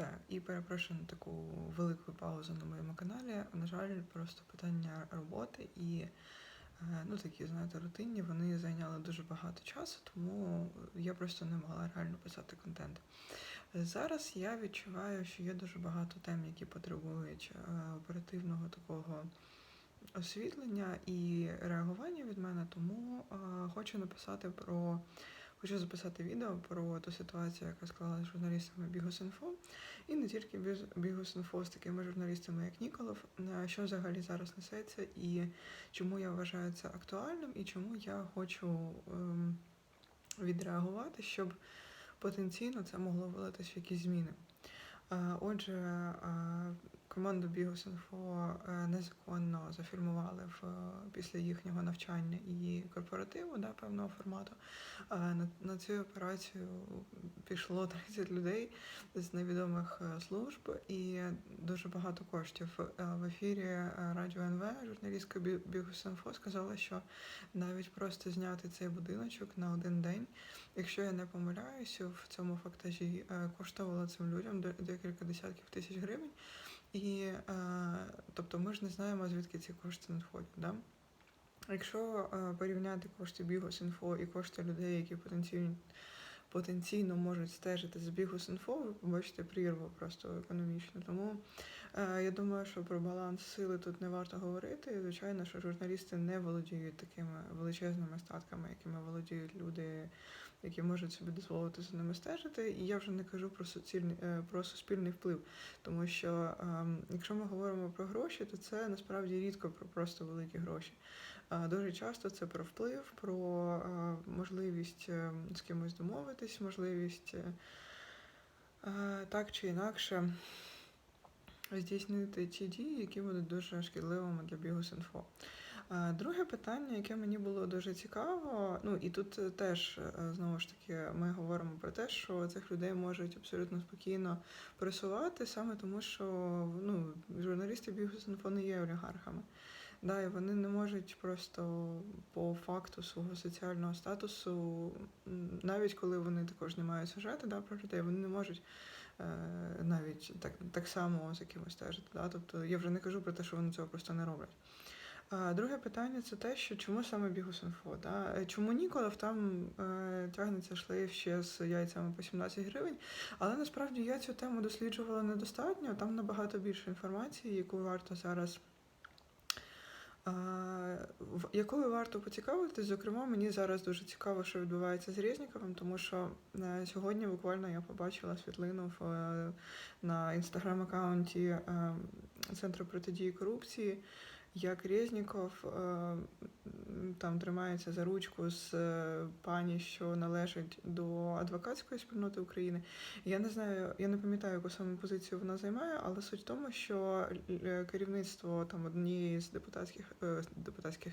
те, і перепрошую на таку велику паузу на моєму каналі. На жаль, просто питання роботи і е, ну такі, знаєте, рутинні, вони зайняли дуже багато часу, тому я просто не могла реально писати контент. Зараз я відчуваю, що є дуже багато тем, які потребують е, оперативного такого освітлення і реагування від мене, тому е, хочу написати про. Хочу записати відео про ту ситуацію, яка склалася з журналістами Бігус.Інфо, і не тільки Бігус.Інфо з такими журналістами, як Ніколов, що взагалі зараз несеться, і чому я вважаю це актуальним, і чому я хочу ем, відреагувати, щоб потенційно це могло вилитись в якісь зміни. Е, Отже, е, команду Бігус.Інфо е, незаконно зафільмували в, е, після їхнього навчання і корпоративу да, певного формату. Е, На, на цю операцію пішло 30 людей з невідомих служб і дуже багато коштів. В ефірі Радіо НВ журналістка Бі- Бігус.Інфо сказала, що навіть просто зняти цей будиночок на один день, якщо я не помиляюся, в цьому фактажі коштувало цим людям де- декілька десятків тисяч гривень. І е, тобто ми ж не знаємо, звідки ці кошти надходять. Да? Якщо е, порівняти кошти Бігус.Інфо і кошти людей, які потенційно, потенційно можуть стежити за Бігус.Інфо, ви побачите прірву просто економічну. Тому е, я думаю, що про баланс сили тут не варто говорити. Звичайно, що журналісти не володіють такими величезними статками, якими володіють люди, які можуть собі дозволити за ними стежити. І я вже не кажу про суцільний, е, про суспільний вплив. Тому що ем, якщо ми говоримо про гроші, то це насправді рідко про просто великі гроші. Дуже часто це про вплив, про е, можливість е, з кимось домовитись, можливість е, е, так чи інакше здійснити ті дії, які будуть дуже шкідливими для Бігус.Інфо. Е, Друге питання, яке мені було дуже цікаво, ну і тут е, теж е, знову ж таки ми говоримо про те, що цих людей можуть абсолютно спокійно пресувати, саме тому, що ну, журналісти Бігус.Інфо не є олігархами. Да, і вони не можуть просто по факту свого соціального статусу, навіть коли вони також знімають сюжети да, про людей, вони не можуть е, навіть так, так само з якимось стежити. Да? Тобто я вже не кажу про те, що вони цього просто не роблять. Друге питання це те, що чому саме Бігус.Інфо? Да? Е, Чому Ніколов там е, тягнеться шлейф ще з яйцями по 17 гривень, але насправді я цю тему досліджувала недостатньо. Там набагато більше інформації, яку варто зараз. Якою варто поцікавитись, зокрема, мені зараз дуже цікаво, що відбувається з Резніковим, тому що е, сьогодні буквально я побачила світлину в, е, на інстаграм-аккаунті Центру протидії корупції, як Резніков е, там тримається за ручку з е, пані, що належить до адвокатської спільноти України. Я не знаю, я не пам'ятаю, яку саме позицію вона займає, але суть в тому, що е, керівництво там однієї з депутатських депутатських.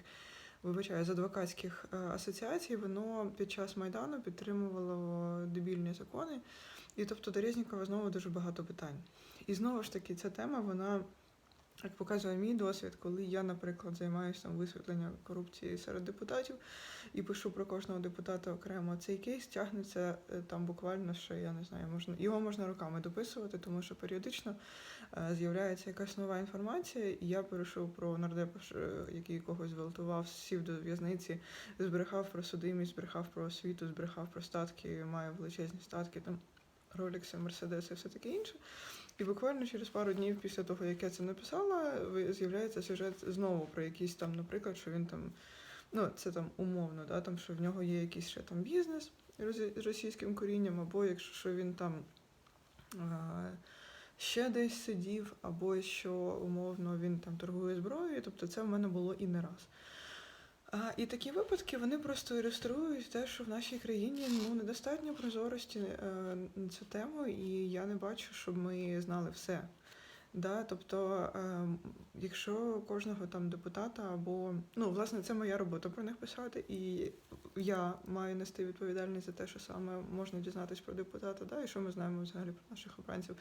Вибачаю, з адвокатських асоціацій, воно під час Майдану підтримувало дебільні закони, і тобто до Резнікова знову дуже багато питань. І знову ж таки, ця тема, вона, як показує мій досвід, коли я, наприклад, займаюся там висвітленням корупції серед депутатів і пишу про кожного депутата окремо, цей кейс тягнеться е, там буквально ще, я не знаю, можна його можна роками дописувати, тому що періодично е, з'являється якась нова інформація, і я перейшов про нардепа, який когось зґвалтував, сів до в'язниці, збрехав про судимість, збрехав про освіту, збрехав про статки, має величезні статки, там ролікси, мерседеси, все таке інше. І буквально через пару днів після того, як я це написала, з'являється сюжет знову про якийсь там, наприклад, що він там, ну це там умовно, да, там, що в нього є якийсь ще там бізнес з російським корінням, або якщо що він там. е, Ще десь сидів, або що умовно він там торгує зброєю, тобто це в мене було і не раз. І такі випадки вони просто ілюструють те, що в нашій країні ну недостатньо прозорості е, на цю тему, і я не бачу, щоб ми знали все. Да, тобто, е, якщо кожного там депутата або ну, власне, це моя робота про них писати, і я маю нести відповідальність за те, що саме можна дізнатись про депутата, да, і що ми знаємо взагалі про наших обранців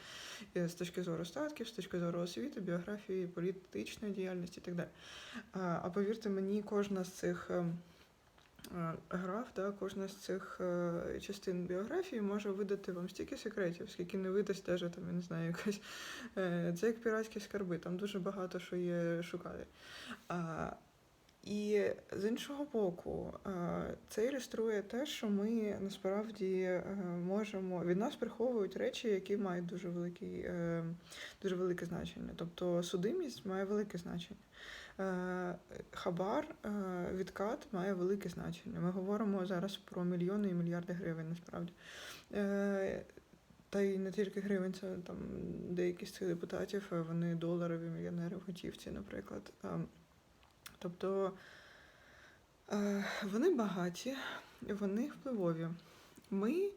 е, з точки зору статків, з точки зору освіти, біографії, політичної діяльності і так далі. А, а повірте мені, кожна з цих. Е, граф, да, кожна з цих е, частин біографії може видати вам стільки секретів, скільки не видасть даже там, я не знаю, якась. е, Це як піратські скарби, там дуже багато що є шукати. І з іншого боку, це ілюструє те, що ми насправді можемо від нас приховують речі, які мають дуже великий, дуже велике значення. Тобто судимість має велике значення. Е, Хабар, е, відкат має велике значення. Ми говоримо зараз про мільйони і мільярди гривень насправді. Е, Та й не тільки гривень, це там деякі з цих депутатів, вони доларові мільйонери в готівці, наприклад. Тобто вони багаті, вони впливові. Ми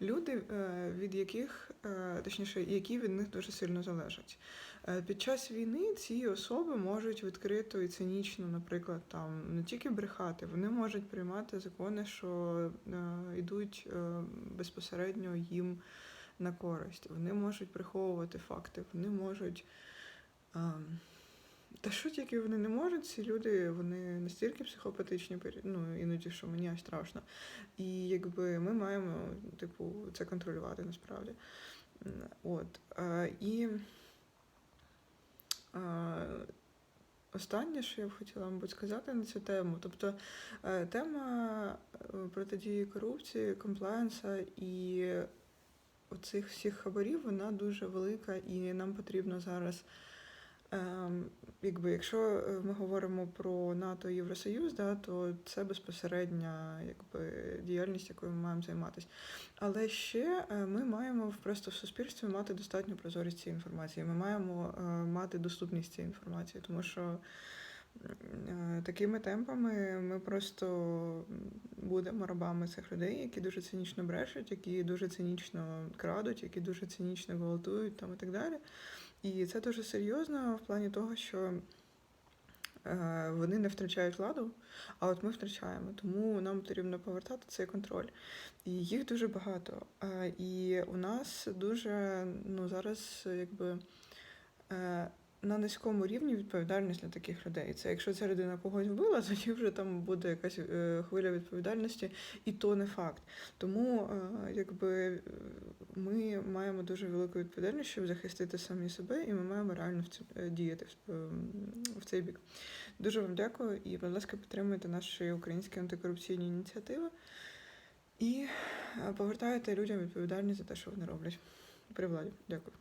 люди, е, від яких, е, точніше, які від них дуже сильно залежать. Е, Під час війни ці особи можуть відкрито і цинічно, наприклад, там не тільки брехати, вони можуть приймати закони, що йдуть безпосередньо їм на користь. Вони можуть приховувати факти, вони можуть. Та що тільки вони не можуть, ці люди вони настільки психопатичні, ну іноді, що мені аж страшно. І якби ми маємо, типу, це контролювати насправді. От. І останнє, що я б хотіла, мабуть, сказати на цю тему. Тобто е, тема е, протидії корупції, комплаєнса і оцих всіх хабарів, вона дуже велика, і нам потрібно зараз. Ем, якби, якщо е, ми говоримо про НАТО і Євросоюз, да, то це безпосередня якби, діяльність, якою ми маємо займатися. Але ще е, ми маємо просто в суспільстві мати достатню прозорість цієї інформації. Ми маємо е, мати доступність цієї інформації, тому що такими темпами ми просто будемо рабами цих людей, які дуже цинічно брешуть, які дуже цинічно крадуть, які дуже цинічно гвалтують там і так далі. І це дуже серйозно в плані того, що е, вони не втрачають владу, а от ми втрачаємо. Тому нам потрібно повертати цей контроль. І їх дуже багато. Е, І у нас дуже ну, зараз якби. На низькому рівні відповідальність для таких людей. Це якщо ця людина когось вбила, тоді вже там буде якась е, хвиля відповідальності, і то не факт. Тому е, якби е, ми маємо дуже велику відповідальність, щоб захистити самі себе, і ми маємо реально в е, діяти в, цей бік. Дуже вам дякую і, будь ласка, підтримуйте наші українські антикорупційні ініціативи і повертайте людям відповідальність за те, що вони роблять при владі. Дякую.